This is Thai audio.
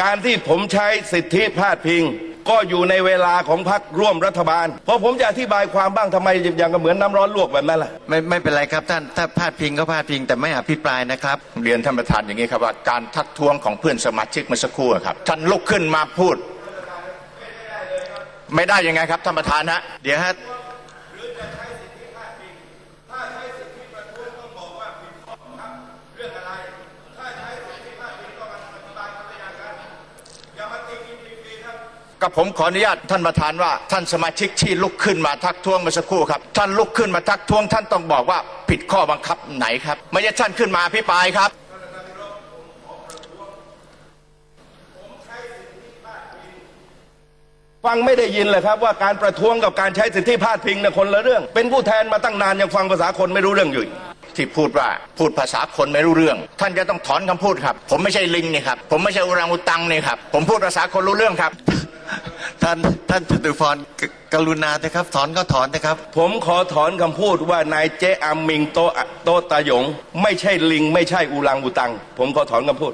การที่ผมใช้สิทธิพาดพิง ก็อยู่ในเวลาของพรรคร่วมรัฐบาล เพราะผมจะอธิบายความบ้างทำไมอย่างกับเหมือนน้ำร้อนลวกแบบนั้นล่ะ ไม่ไม่เป็นไรครับท่านถ้าพาดพิงก็พาดพิงแต่ไม่อภิปรายนะครับ เรียนท่านประธานอย่างนี้ครับว่าการทักท้วงของเพื่อนสมาชิกเมื่อสักครู่อะครับท่านลุกขึ้นมาพูด ไม่ได้ยังไงครับท่านประธานฮะเดี๋ยวฮะ กับผมขออนุญาตท่านประธานว่า ท่านสมาชิกที่ลุกขึ้นมาทักท้วงเมื่อสักครู่ครับ ท่านลุกขึ้นมาทักท้วง ท่านต้องบอกว่าผิดข้อบังคับไหนครับ ไม่ใช่ท่านขึ้นมาอภิปรายครับฟังไม่ได้ยินเลยครับว่าการประท้วงกับการใช้สิทธิพาดพิงเนี่ยคนละเรื่อง เป็นผู้แทนมาตั้งนานยังฟังภาษาคนไม่รู้เรื่องอยู่อีกที่พูดว่าพูดภาษาคนไม่รู้เรื่อง ท่านจะต้องถอนคำพูดครับ ผมไม่ใช่ลิงนี่ครับผมไม่ใช่อุรังอุตังนี่ครับผมพูดภาษาคนรู้เรื่องครับ ท่านท่านจตุพรกรุณาเถอะครับ ถอนก็ถอนนะครับ ผมขอถอนคำพูดว่านายเจ๊อามิงโตโตตาหยง ไม่ใช่ลิง ไม่ใช่อูรังอูตัง ผมขอถอนคำพูด